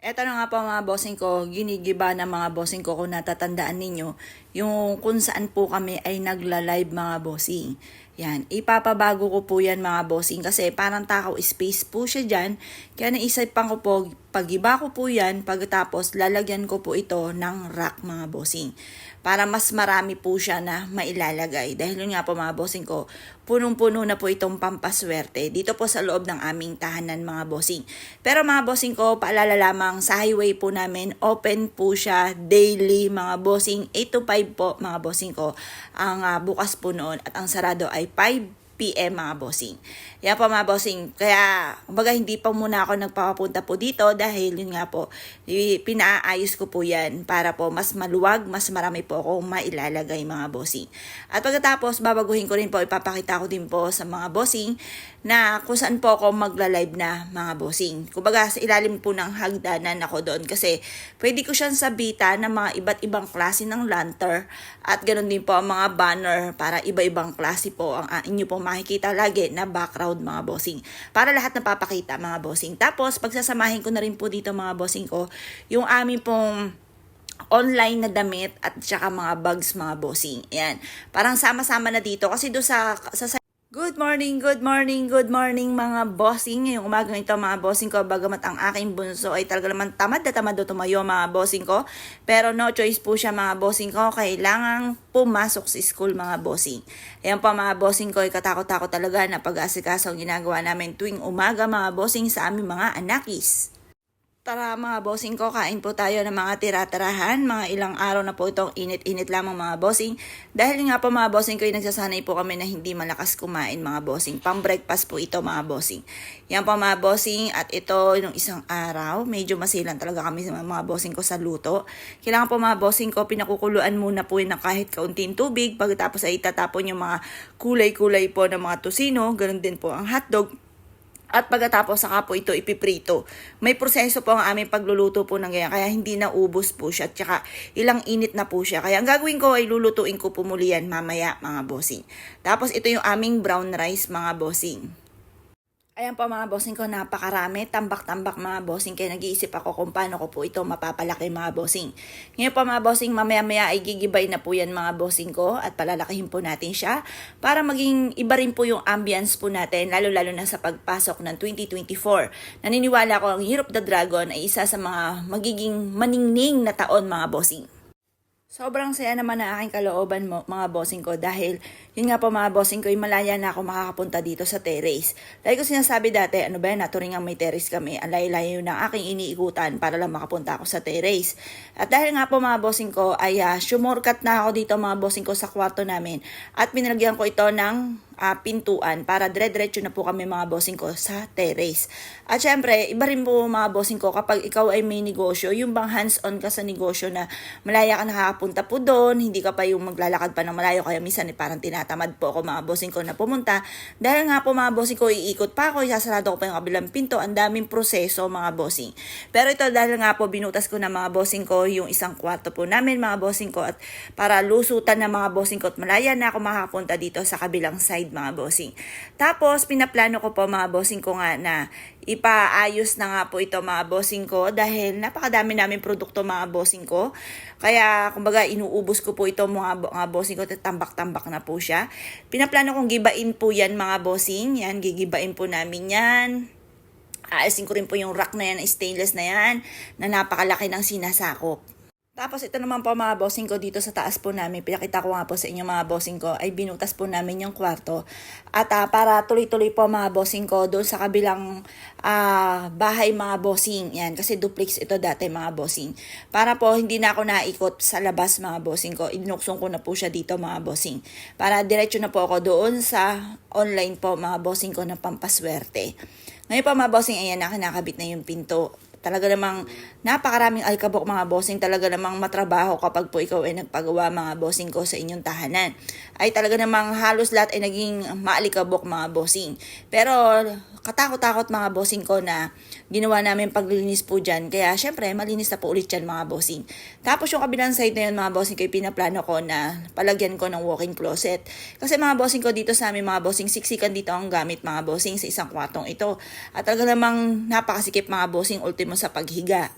Eto na nga po mga bossing ko, ginigiba ng mga bossing ko kung natatandaan ninyo, yung kung saan po kami ay nagla-live mga bossing. Yan, ipapabago ko po yan mga bossing kasi parang takaw space po siya dyan. Kaya naisipan ko po, pagiba ko po yan, pagkatapos lalagyan ko po ito ng rack mga bossing. Para mas marami po siya na mailalagay. Dahil nga po mga bossing ko, punong-puno na po itong pampaswerte dito po sa loob ng aming tahanan mga bossing. Pero mga bossing ko, paalala lamang sa highway po namin, open po siya daily mga bossing. 8 to 5 po mga bossing ko ang ah, bukas po noon at ang sarado ay 5 PM mga bossing. Yan po mga bossing. Kaya, kumbaga hindi pa muna ako nagpapapunta po dito dahil yun nga po, pinaayos ko po yan para po mas maluwag, mas marami po ako mailalagay mga bossing. At pagkatapos, babaguhin ko rin po, ipapakita ko din po sa mga bossing na kung saan po ako magla-live na mga bossing. Kumbaga, sa ilalim po ng hagdanan ako doon kasi pwede ko siyang sabitan ng mga iba't ibang klase ng lantern at ganoon din po ang mga banner para iba-ibang klase po ang ah, inyo pong makikita lagi na background mga bossing. Para lahat napapakita mga bossing. Tapos, pagsasamahin ko na rin po dito mga bossing ko, yung amin pong online na damit at saka mga bags mga bossing. Yan. Parang sama-sama na dito kasi do sa, sa Good morning, good morning, good morning mga bossing. Ngayong umagang ito mga bossing ko, bagamat ang aking bunso ay talaga naman tamad na tamad tumayo mga bossing ko. Pero no choice po siya mga bossing ko, kailangang pumasok sa school mga bossing. Ayan po mga bossing ko, ay katakot-takot talaga na pag-asikaso ang ginagawa namin tuwing umaga mga bossing sa aming mga anakis. Tara mga bossing ko, kain po tayo ng mga tira-tirahan. Mga ilang araw na po itong init-init lamang mga bossing. Dahil nga po mga bossing ko, ay nagsasanay po kami na hindi malakas kumain mga bossing. Pang breakfast po ito mga bossing. Yan po mga bossing at ito yung isang araw. Medyo masilan talaga kami sa mga bossing ko sa luto. Kailangan po mga bossing ko, pinakukuluan muna po ng kahit kaunting tubig. Pagkatapos ay itatapon yung mga kulay-kulay po ng mga tusino. Ganun din po ang hotdog. At pagkatapos saka po ito ipiprito. May proseso po ang aming pagluluto po ng ganyan. Kaya hindi na ubos po siya. At saka ilang init na po siya. Kaya ang gagawin ko ay lulutuin ko po muli yan mamaya mga bossing. Tapos ito yung aming brown rice mga bossing. Ayan po mga bossing ko, napakarami, tambak-tambak mga bossing, kaya nag-iisip ako kung paano ko po ito mapapalaki mga bossing. Ngayon po mga bossing, mamaya-maya ay gigibay na po yan mga bossing ko at palalakihin po natin siya para maging iba rin po yung ambience po natin, lalo-lalo na sa pagpasok ng 2024. Naniniwala ko ang of the Dragon ay isa sa mga magiging maningning na taon mga bossing. Sobrang saya naman na aking kalooban mo, mga bossing ko dahil yun nga po mga bossing ko, yung malaya na ako makakapunta dito sa terrace. Lagi ko sinasabi dati, ano ba yan, naturing ang may terrace kami, ang layo-layo ng aking iniikutan para lang makapunta ako sa terrace. At dahil nga po mga bossing ko, ay uh, sumurkat na ako dito mga bossing ko sa kwarto namin at pinalagyan ko ito ng ah, pintuan para dire-diretso na po kami mga bossing ko sa terrace. At syempre, iba rin po mga bossing ko kapag ikaw ay may negosyo, yung bang hands-on ka sa negosyo na malaya ka nakakapunta po doon, hindi ka pa yung maglalakad pa ng malayo, kaya minsan eh, parang tinatamad po ako mga bossing ko na pumunta. Dahil nga po mga bossing ko, iikot pa ako, isasarado ko pa yung kabilang pinto, ang daming proseso mga bossing. Pero ito dahil nga po binutas ko na mga bossing ko yung isang kwarto po namin mga bossing ko at para lusutan na mga bossing ko at malaya na ako makakapunta dito sa kabilang side mga bossing. Tapos pinaplano ko po mga bossing ko nga na ipaayos na nga po ito mga bossing ko dahil napakadami namin produkto mga bossing ko. Kaya kumbaga inuubos ko po ito mga, mga bossing ko tambak-tambak na po siya. Pinaplano kong gibain po yan mga bossing. Yan, gigibain po namin yan. Aalisin ko rin po yung rack na yan, stainless na yan, na napakalaki ng sinasakop. Tapos ito naman po mga bossing ko dito sa taas po namin, pinakita ko nga po sa inyo mga bossing ko, ay binutas po namin yung kwarto. At ah, para tuloy-tuloy po mga bossing ko doon sa kabilang ah, bahay mga bossing. Yan, kasi duplex ito dati mga bossing. Para po hindi na ako naikot sa labas mga bossing ko, inuksong ko na po siya dito mga bossing. Para diretso na po ako doon sa online po mga bossing ko na pampaswerte. Ngayon pa mga bossing, ayan na, kinakabit na yung pinto. Talaga namang napakaraming alkabok mga bossing. Talaga namang matrabaho kapag po ikaw ay nagpagawa mga bossing ko sa inyong tahanan. Ay talaga namang halos lahat ay naging maalikabok mga bossing. Pero katakot-takot mga bossing ko na ginawa namin paglilinis po dyan. Kaya syempre malinis na po ulit yan mga bossing. Tapos yung kabilang side na yun mga bossing ko pinaplano ko na palagyan ko ng walk-in closet. Kasi mga bossing ko dito sa amin mga bossing siksikan dito ang gamit mga bossing sa isang kwartong ito. At talaga namang napakasikip mga bossing ultimo mo sa paghiga.